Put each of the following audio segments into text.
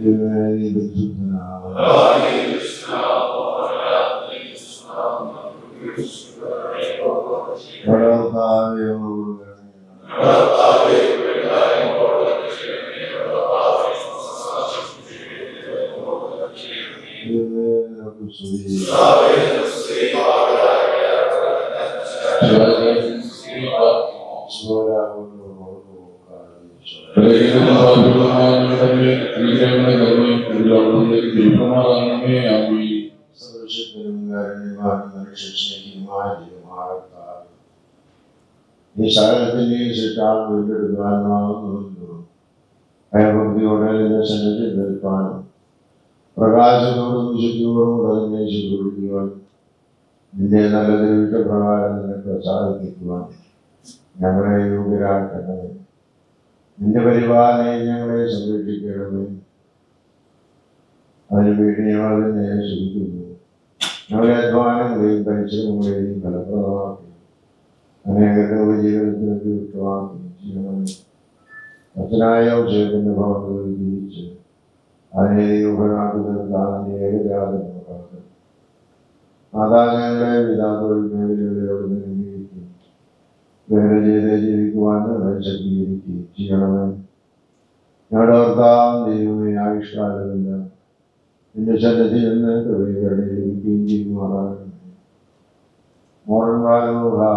ദൈവമേ, പരിശുദ്ധനാമം. സകലത്തിന്റെയും ശിക്ഷാൽ വീണ്ടെടുക്കുവാനാവുന്നു ഭയഭക്തിയോടെ സന്നിധി നിൽക്കാനും പ്രകാശത്തോടും വിശുദ്ധിയോടും കൂടെ ശുദ്ധീകരിക്കുവാൻ നിന്റെ നല്ല ദൈവിക പ്രകാരം നിനക്ക് സാധിക്കുവാൻ ഞങ്ങളെ യോഗ്യരാക്കണമേ. നിന്റെ പരിപാലനയെ ഞങ്ങളെ സംരക്ഷിക്കണമേ. അതിനുവേണ്ടി ഞങ്ങൾ നിന്നെ ശ്രമിക്കുന്നു ഞങ്ങളെ അധ്വാനങ്ങളെയും പരിശ്രമങ്ങളെയും ഫലപ്രദമാക്കി അനേകരുടെ ഉപജീവനത്തിനൊക്കെ വ്യക്തമാക്കി അച്ഛനായ ഔഷധത്തിന്റെ ഭവനങ്ങളിൽ ജീവിച്ച് അതിനെ യുഗനാട്ടുന്നത് താനെ ഏകജാതം മാതാജങ്ങളെ പിതാക്കൾ മേഖലയോട് വേറെ ചെയ്ത് ജീവിക്കുവാൻ ശക്തീകരിക്കുകയും ചെയ്യണമേ. ഞങ്ങളുടെ ഭർത്താവ് ദൈവമേ ആയുഷ്കാലമില്ല നിന്റെ സന്നിധിയിൽ നിന്ന് കൃപയുടെ ലഭിക്കുകയും ചെയ്യുമാറാകണമേ മോഡൽ പരമോടെ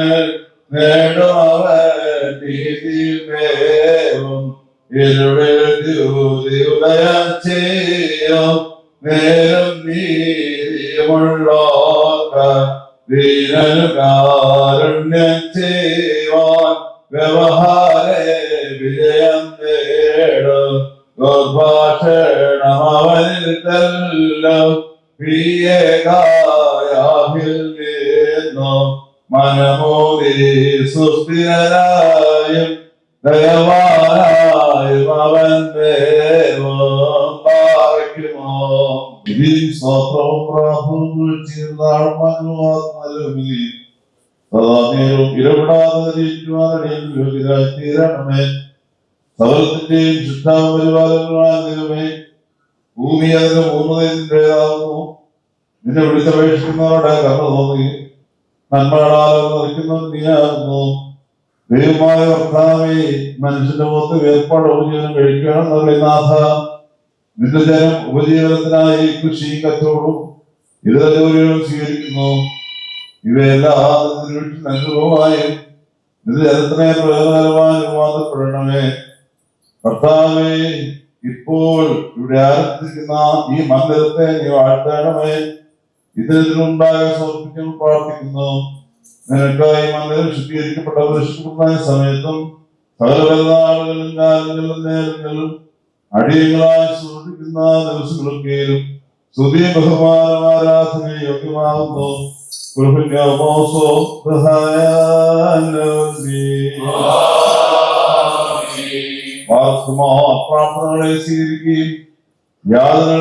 സമ്പത്തോടൈശ്വര്യങ്ങൾ നേടുമവൻ നീതിമേവും ഇരുളിൽ ഉദയം ചെയ്യും നേരം നീതിയുമുള്ളോക്ക ദീനനു കാരുണ്യം ചെയ്യുവാൻ വ്യവഹാരെ മനമോദി സുസ്ഥിരായ ദയവാനായും അവൻ ദേവം പാർക്കുമോ ഇതിൽ ഭൂമി അതിന് പൂർണതയിന്റെതാകുന്നു നിന്നെ വിളിച്ചപേക്ഷിക്കുന്നവരുടെ കർമ്മ തോന്നി ദൈവമായ കർത്താവേ മനുഷ്യന്റെ മുഖത്ത് വേർപാട് ഉപജീവനം കഴിക്കണം എന്നുള്ള നിന്റെ ജനം ഉപജീവനത്തിനായി കൃഷി കച്ചവടവും ഇതര ജോലികളും സ്വീകരിക്കുന്നു. ഇവയെല്ലാം നിന്റെ വീട്ടിൽ അനുഭവമായും ഇപ്പോൾ ഇവിടെ ആരംഭിക്കുന്ന ഈ മന്ദിരത്തെ നീ വാഴ്ത്തണമേ. ഇതിനുണ്ടായ സമർപ്പിക്കാൻ പ്രാർത്ഥിക്കുന്നു? നിനക്കായി മന്ദിരം ശുദ്ധീകരിക്കപ്പെട്ട പരിശുദ്ധമായ സമയത്തും സകലപെരുന്നാളുകളും കാലങ്ങളും നേരങ്ങളും അടിയങ്ങളായി സൂക്ഷിക്കുന്ന ദിവസങ്ങളൊക്കെയും സ്തുതി ബഹുമാനം ആരാധന യോഗ്യമാകുന്നു. പ്രാർത്ഥനകളെ സ്വീകരിക്കുകയും ഞങ്ങളുടെ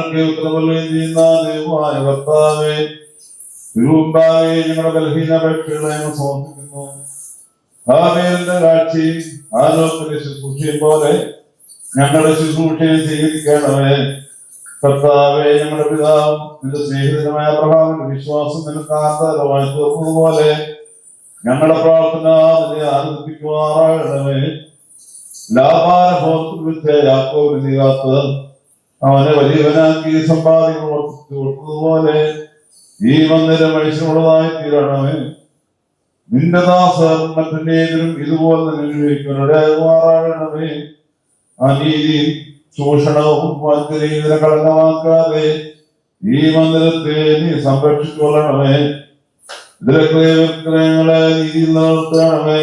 പോലെ ഞങ്ങളുടെ ശുശ്രൂഷയെ സ്വീകരിക്കണമേ കർത്താവെ ഞങ്ങളുടെ പിതാവ് നിന്റെ സ്നേഹിതനുമായ പ്രഭാവന്റെ വിശ്വാസം നിനക്ക് തീർന്നതുപോലെ ഞങ്ങളുടെ പ്രാർത്ഥന നിന്നെ ആനന്ദിപ്പിക്കുമാറാകണമേ. വിദ്യ യാക്കോബിന് നീകാത്ത് അവനെ വലിയവനാക്കി സമ്പാദിക്കുന്നതുപോലെ കൊടുത്തതുപോലെ ഈ മന്ദിരം മനുഷ്യനുള്ളതായി തീരണമേ. നിന്റെ ദാസർ മറ്റേതിലും ഇതുപോലെ തന്നെ ചൂഷണവും വഞ്ചനയും കളങ്കമാക്കാതെ ഈ മന്ദിരത്തെ നീ സംരക്ഷിച്ചുകൊള്ളണമേ. ഇതിലെ ക്രയവിക്രയങ്ങളെ നീതിയിൽ നിലനിർത്തണമേ.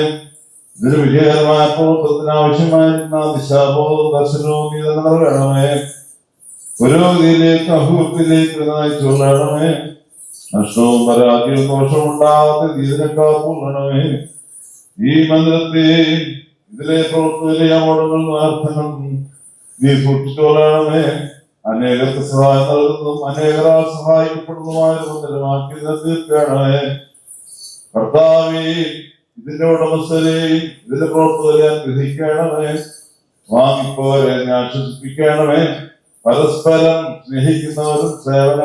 ഇതിന് വിജയകരമായ പ്രവർത്തനത്തിന് ആവശ്യമായിരുന്ന ദിശാബോധ ദർശനവും നീ തന്നെ നൽകണമേ പുരോഗതിയിലേക്ക് അഭിവൃദ്ധിയിലേക്ക് നയിച്ചുകൊള്ളണമേ നഷ്ടവും പരാജയവും ദോഷവും ഉണ്ടാകാതെ നീതിനെ കാത്തുകൊള്ളണമേ ഈ മന്ദിരത്തെ ഇതിലെ പ്രവർത്തനത്തിലെ അമോടങ്ങൾ അർത്ഥങ്ങൾ നീ സൂക്ഷിച്ചുകൊള്ളണമേ അനേകർക്ക് സഹായം നൽകുന്നതും അനേകരാൽ സഹായിക്കപ്പെടുന്നതുമായ ഒരു മന്ദിരമാക്കി തീർക്കണമേ കർത്താവേ ഇതിന്റെ ഉടമസ്ഥരെയും ഇതിന്റെ പ്രവർത്തകരെ ഗ്രഹിക്കണമേ വാങ്ങിപ്പോരെ ആശ്വസിപ്പിക്കണമേ. പരസ്പരം സ്നേഹിക്കുന്നവരും സേവന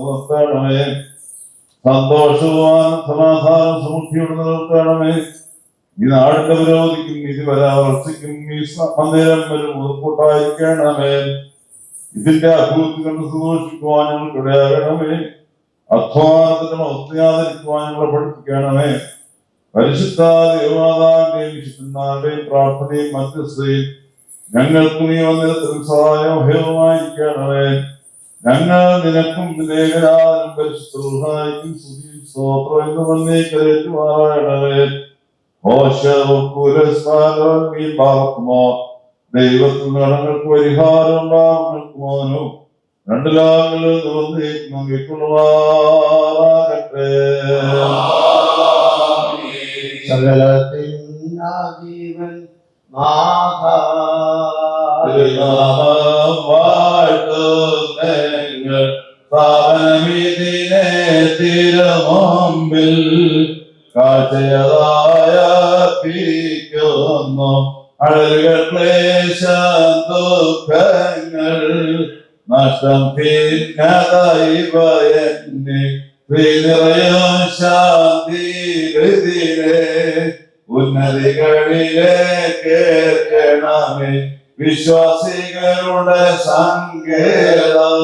നിർത്തണമേ സന്തോഷവും സമാധാനം സമൃദ്ധിയോട് നിർത്തണമേ ഈ നാടിന്റെ വിരോധിക്കും ഇത് പരാമർശിക്കും ഈ മന്ദിരം വരും മുതൽക്കൂട്ടായിരിക്കണമേ ഇതിന്റെ അഭിവൃദ്ധി കണ്ട് സന്തോഷിക്കുവാൻ ഞങ്ങൾ ഇടയാകണമേ. അധ്വാനത്തിന് മഹത്യാതിരിക്കുവാൻ ഞങ്ങളെ പഠിപ്പിക്കണമേ. പരിശുദ്ധ ദേവമാതാവിന്റെയും വിശുദ്ധന്മാരുടെയും പ്രാർത്ഥനയും മധ്യസ്ഥയും ഞങ്ങൾക്ക് നീ വന്നിടത്തും സഹായം ഞങ്ങൾ നിനക്കും നിലേഖനാലും പരിശുദ്ധ സ്തോത്രം എന്ന് വന്നേക്കരേറ്റുമാറാകണമേ ഓശവും പുരസ്കാരവും നീ പാർക്കുമോ? ദൈവത്തിൽ ഞങ്ങൾക്ക് പരിഹാരം പാർക്കുമോനും രണ്ടു ലാങ്ങളിൽ നിവർന്നേക്കും സകലത്തിൻ ജീവൻ നാഥ ഭയന്നെ ശാന്തി ഹൃദിരെ ഉന്നതികളിലെ കേൾക്കണമേ. വിശ്വാസികളുടെ സങ്കേതം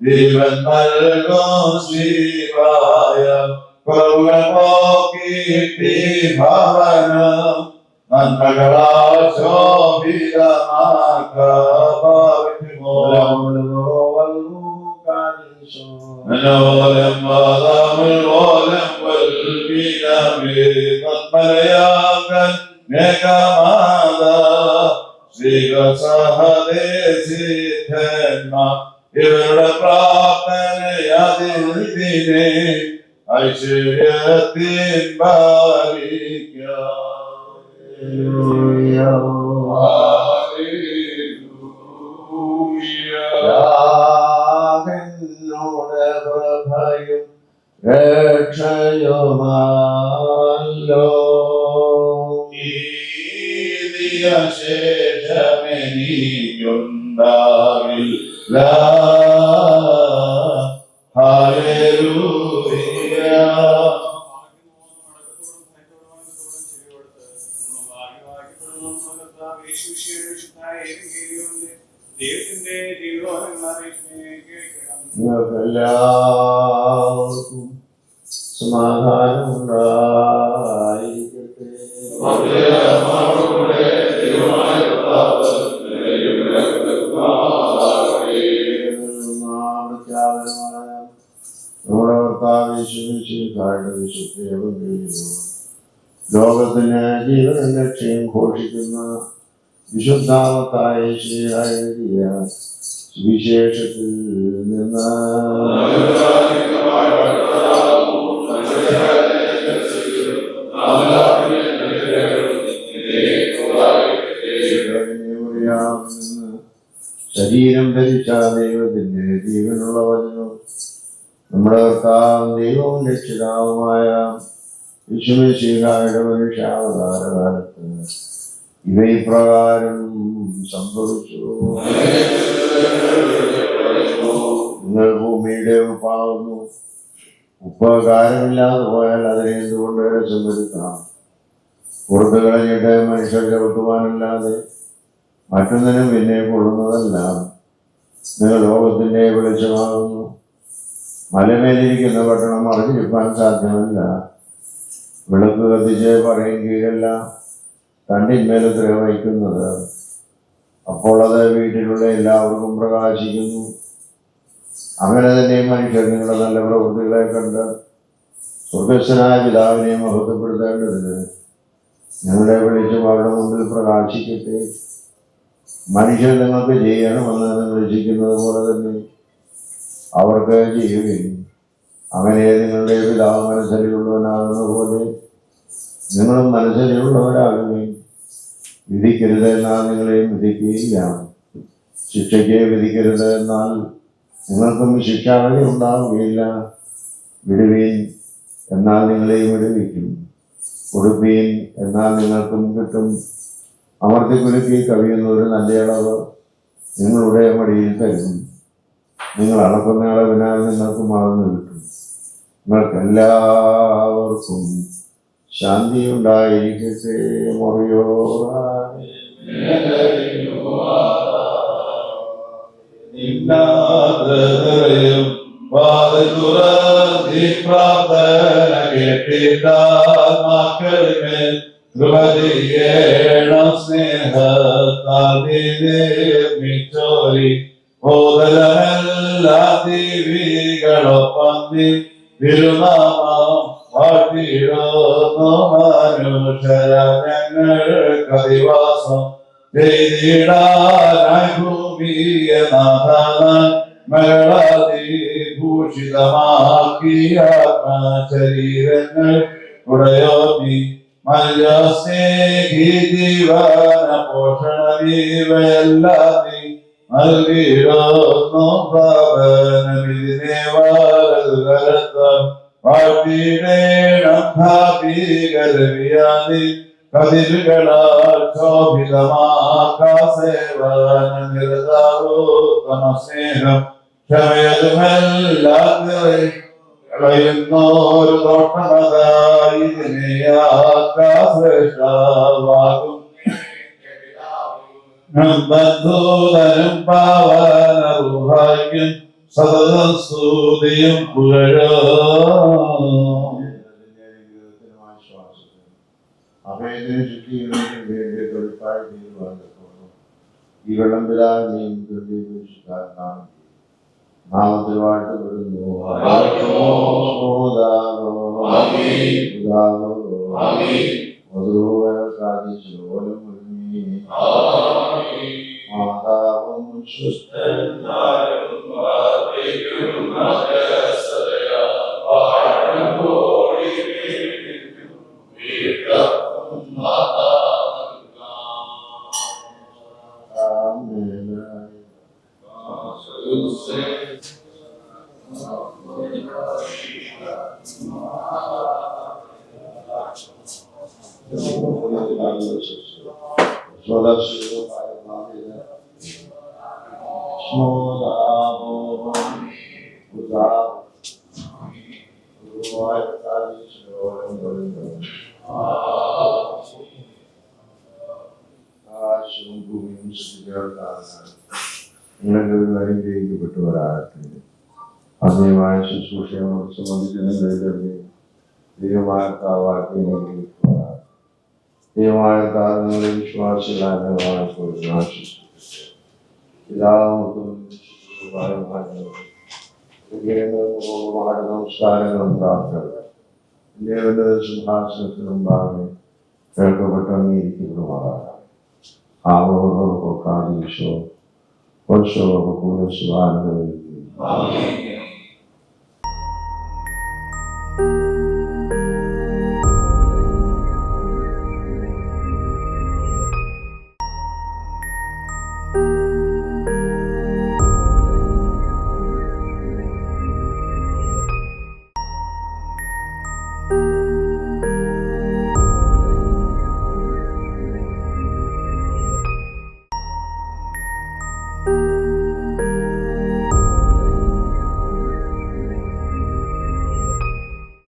ജീവൻ നൽകും ശിവായ പോക്കിട്ടി ഭവനം മനോലം വാദാമുൽ ഓലം വൽവിനമേ നന്മലയാകൻ മേഘമാത ശ്രീകസഹദേശിധന്മ ഇവരുടെ പ്രാർത്ഥനയതിനെ ഐശ്വര്യത്തിൻ ബാലിക്കാം യാഗന്നോട് പ്രഭയും രക്ഷയുമല്ലോ Love you, Bismillahirrahmanirrahim. യേശുമിശിഹായുടെ വിശുദ്ധ എവങ്കേലിയോൻ ലോകത്തിന് ജീവനും ലക്ഷ്യം ഘോഷിക്കുന്ന വിശുദ്ധാമത്തായ ശ്രീയായ സുവിശേഷത്തിൽ നിന്ന് നിന്ന് ശരീരം ധരിച്ച ദൈവത്തിന്റെ ജീവനുള്ള വചനം നമ്മുടെ കർത്താവും ദൈവവും രക്ഷിതാവുമായ വിശ്വശീലായുടെ മനുഷ്യാവതാരകാലത്ത് ഇവ ഇപ്രകാരം സംഭവിച്ചു. നിങ്ങൾ ഭൂമിയുടെ ഉപ്പാകുന്നു. ഉപ്പ് കാരമില്ലാതെ പോയാൽ അതിനെ എന്തുകൊണ്ട് രസം പുറത്തു കളഞ്ഞിട്ട് മനുഷ്യർ ചവിട്ടുവാനല്ലാതെ മറ്റൊന്നിനും പിന്നെ കൊള്ളുന്നതല്ല. നിങ്ങൾ ലോകത്തിന്റെ വെളിച്ചമാകുന്നു. മലമേലിരിക്കുന്ന പട്ടണം മറിഞ്ഞിരിക്കാൻ സാധ്യമല്ല. വിളക്ക് കത്തിച്ച് പറയും കീഴല്ല. തണ്ടിന്മേലത്ര വഹിക്കുന്നത്. അപ്പോൾ അത് വീട്ടിലുള്ള എല്ലാവർക്കും പ്രകാശിക്കുന്നു. അങ്ങനെ തന്നെ മനുഷ്യർ നിങ്ങളുടെ നല്ല പ്രവൃത്തികളെ കണ്ട് സ്വർഗസ്വനായ പിതാവിനെ മഹത്വപ്പെടുത്തേണ്ടതിന് ഞങ്ങളുടെ വെളിച്ചം അവരുടെ മുമ്പിൽ പ്രകാശിക്കട്ടെ. മനുഷ്യർ നിങ്ങൾക്ക് ചെയ്യണമെന്ന് നിങ്ങൾ ഇച്ഛിക്കുന്നത് പോലെ തന്നെ അവർക്ക് ചെയ്യുകയും അങ്ങനെ നിങ്ങളുടെ പിതാവ് മനസ്സിലുള്ളവനാകുന്ന പോലെ നിങ്ങളും മനസ്സിലുള്ളവരാകുകയും വിധിക്കരുത് എന്നാൽ നിങ്ങളെയും വിധിക്കുകയില്ല. ശിക്ഷയ്ക്ക് വിധിക്കരുത് എന്നാൽ നിങ്ങൾക്കും ശിക്ഷാവധി ഉണ്ടാവുകയില്ല. വിടുവീൻ എന്നാൽ നിങ്ങളെയും വിടുവിക്കും. കൊടുപ്പീൻ എന്നാൽ നിങ്ങൾക്കും കിട്ടും. അമർത്തി കുലുക്കി കവിയുന്ന ഒരു നല്ല അളവ് നിങ്ങളുടെ മടിയിൽ തരും. നിങ്ങൾ അളപ്പനാളെ അളവിനാൽ നിങ്ങൾക്ക് മറന്നു കിട്ടും നിങ്ങൾക്ക് എല്ലാവർക്കും ശാന്തി ഉണ്ടായിരിക്കട്ടെ മുറിയോറായി നിന്നാദരയും വാതുറന്നി പ്രാർത്ഥന കേട്ടിട്ട മക്കളിമേൽ കൃപ ചെയ്യണം സ്നേഹത്താൽ നീ നിർമ്മിച്ചോരി തിരുനാമം വാട്ടിടുന്നു മനുഷ്യര ഞങ്ങൾക്ക് അധിവാസം ഭൂഷിതമാക്കിയ ശരീരങ്ങൾ ഉടയോ നീ മല്ല സ്നേഹി ജീവന പോഷണ ജീവയെല്ലാം നീ നൽകിയിടുന്നു ഭാവനമിതിനെ ഭാപികരവിയാതി കതിരുകളാൽ ശോഭിതമാകാസേവന നിരതാവോത്തമ സ്നേഹം ക്ഷമയതുമെല്ലാം കളയുന്നോരു തോട്ടമതായി ഇതിനെയാകാശ്രേഷ്ഠാവാകും ബന്ധൂതനും പാവനറുഭാഗ്യം സതതം സ്തുതിയും പുകഴോ ശുദ്ധീകരണത്തിന് വേണ്ടി തൊഴിൽപ്പാട് തീരുമാനത്തോടും ഈ വെള്ളം പിതാവിനെയും നാമം നാമത്തിൽ വാഴ്ത്തപ്പെടുന്നു ഓതാവോ, ഉദാവോ, അനുഗ്രഹിക്കപ്പെട്ടവരാകട്ടെ അന്യമായ ശുശ്രൂഷയെ സംബന്ധിക്കുന്ന ദൈവമായ Be wise, God, and live righteous, and live life for his righteousness. Ilahım, sarılım, bırakır. Devler, Subhasatırım, bari. Kırkıbatan, ilki bulmalar. Ağabey, kokar, yuşu. Hoşçakalın, kuru, suvarlı, ilki. Amin.